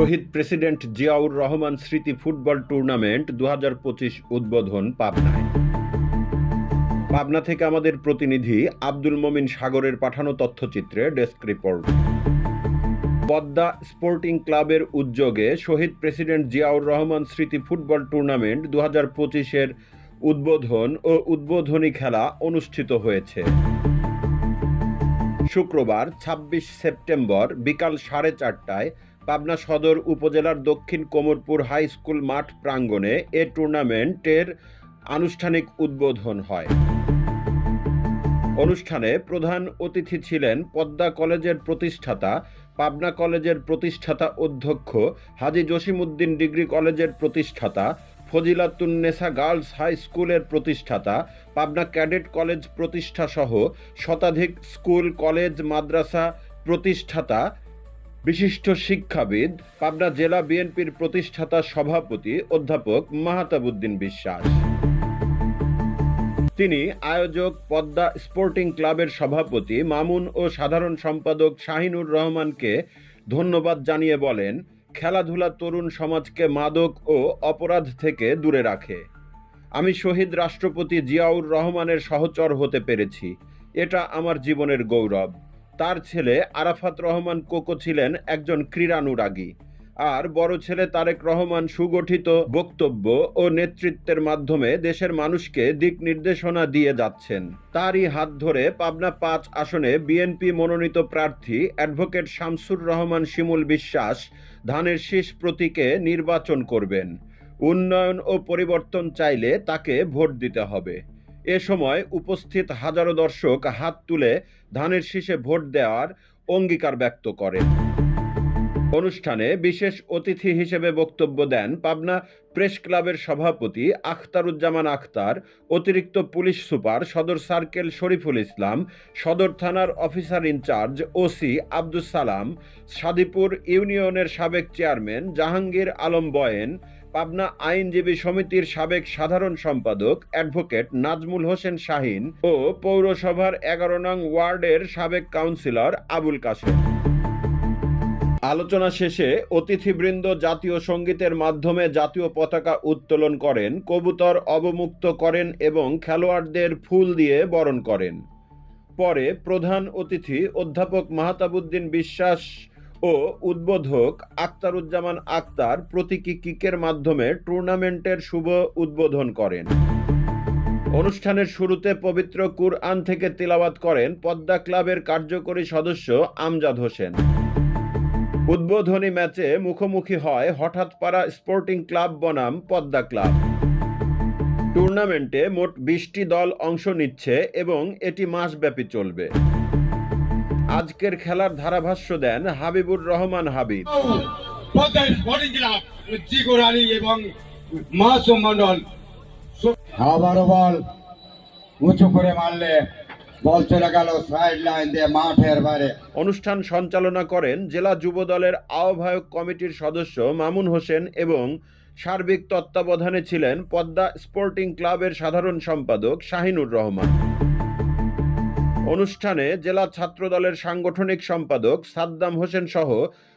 শহীদ president Ziaur Rahman স্মৃতি football tournament দুহাজার পঁচিশ উদ্বোধন পাবনায়। পাবনা থেকে আমাদের প্রতিনিধি আব্দুল মমিন সাগরের পাঠানো তথ্যচিত্রে ডেস্ক রিপোর্ট। পদ্মা স্পোর্টিং ক্লাবের উদ্যোগে শহীদ প্রেসিডেন্ট জিয়াউর রহমান স্মৃতি ফুটবল টুর্নামেন্ট দু হাজার পঁচিশের উদ্বোধন ও উদ্বোধনী খেলা অনুষ্ঠিত হয়েছে। শুক্রবার ২৬ সেপ্টেম্বর বিকাল সাড়ে চারটায় পাবনা সদর উপজেলার দক্ষিণ কোমরপুর হাই স্কুল মাঠ প্রাঙ্গণে এ টুর্নামেন্টের আনুষ্ঠানিক উদ্বোধন হয়। অনুষ্ঠানে প্রধান অতিথি ছিলেন পদ্মা কলেজের প্রতিষ্ঠাতা, পাবনা কলেজের প্রতিষ্ঠাতা অধ্যক্ষ, হাজী জসিমউদ্দিন ডিগ্রি কলেজের প্রতিষ্ঠাতা ফজিলাতুন্নেসা গার্লস হাই স্কুলের প্রতিষ্ঠাতা, পাবনা ক্যাডেট কলেজ প্রতিষ্ঠা সহ শতাধিক স্কুল, কলেজ, মাদ্রাসা প্রতিষ্ঠাতা বিশিষ্ট শিক্ষাবিদ, পাবনা জেলা বিএনপির প্রতিষ্ঠাতা সভাপতি অধ্যাপক মাহাতাবুদ্দিন বিশ্বাস। তিনি আয়োজক পদ্মা স্পোর্টিং ক্লাবের সভাপতি মামুন ও সাধারণ সম্পাদক শাহিনুর রহমানকে ধন্যবাদ জানিয়ে বলেন, খেলাধুলা তরুণ সমাজকে মাদক ও অপরাধ থেকে দূরে রাখে। আমি শহীদ রাষ্ট্রপতি জিয়াউর রহমানের সহচর হতে পেরেছি। এটা আমার জীবনের গৌরব। তার ছেলে আরাফাত রহমান কোকো ছিলেন একজন ক্রীড়ানুরাগী। আর বড় ছেলে তারেক রহমান সুগঠিত বক্তব্য ও নেতৃত্বের মাধ্যমে দেশের মানুষকে দিক নির্দেশনা দিয়ে যাচ্ছেন। তারই হাত ধরে পাবনা পাঁচ আসনে বিএনপি মনোনীত প্রার্থী অ্যাডভোকেট শামসুর রহমান শিমুল বিশ্বাস ধানের শীষ প্রতীকে নির্বাচন করবেন। উন্নয়ন ও পরিবর্তন চাইলে তাকে ভোট দিতে হবে। এ সময় উপস্থিত হাজারো দর্শক হাত তুলে ধানের শীষে ভোট দেওয়ার অঙ্গীকার ব্যক্ত করেন। অনুষ্ঠানে বিশেষ অতিথি হিসেবে বক্তব্য দেন পাবনা প্রেস ক্লাবের সভাপতি আখতারুজ্জামান আখতার, অতিরিক্ত পুলিশ সুপার সদর সার্কেল শরীফুল ইসলাম, সদর থানার officer in charge OC Abdus Salam, Sadipur ইউনিয়নের সাবেক চেয়ারম্যান জাহাঙ্গীর আলম বয়েন পাবনা আইনজীবী সমিতির সাবেক সাধারণ সম্পাদক অ্যাডভোকেট নাজমুল হোসেন শাহিন ও পৌরসভার এগারো নং ওয়ার্ডের সাবেক কাউন্সিলর আবুল কাশেম। আলোচনা শেষে অতিথিবৃন্দ জাতীয় সঙ্গীতের মাধ্যমে জাতীয় পতাকা উত্তোলন করেন, কবুতর অবমুক্ত করেন এবং খেলোয়াড়দের ফুল দিয়ে বরণ করেন। পরে প্রধান অতিথি অধ্যাপক মাহতাবুদ্দিন বিশ্বাস ও উদ্বোধক আক্তারুজ্জামান আক্তার প্রতীকী কিকের মাধ্যমে টুর্নামেন্টের শুভ উদ্বোধন করেন। অনুষ্ঠানের শুরুতে পবিত্র কুরআন থেকে তিলাওয়াত করেন পদ্মা ক্লাবের কার্যকরী সদস্য আমজাদ হোসেন। উদ্বোধনী ম্যাচে মুখোমুখি হয় হঠাৎ পাড়া স্পোর্টিং ক্লাব বনাম পদ্মা ক্লাব। টুর্নামেন্টে মোট বিশটি দল অংশ নিচ্ছে এবং এটি মাসব্যাপী চলবে। আজকের খেলার ধারাভাষ্য দেন হাবিবুর রহমান হাবিব। এবং আবারও বল উঁচু করে মারলে বল চলে গেল সাইড লাইন দিয়ে মাঠের বাইরে। অনুষ্ঠান সঞ্চালনা করেন জেলা যুব দলের আহ্বায়ক কমিটির সদস্য মামুন হোসেন এবং সার্বিক তত্ত্বাবধানে ছিলেন পদ্মা স্পোর্টিং ক্লাবের সাধারণ সম্পাদক শাহিনুর রহমান। অনুষ্ঠানে জেলা ছাত্রদলের সাংগঠনিক সম্পাদক সাদ্দাম হোসেন সহ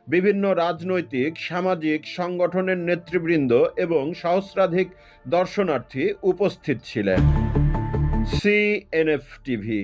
বিভিন্ন রাজনৈতিক, সামাজিক সংগঠনের নেতৃবৃন্দ এবং সহস্রাধিক দর্শনার্থী উপস্থিত ছিলেন। CNF TV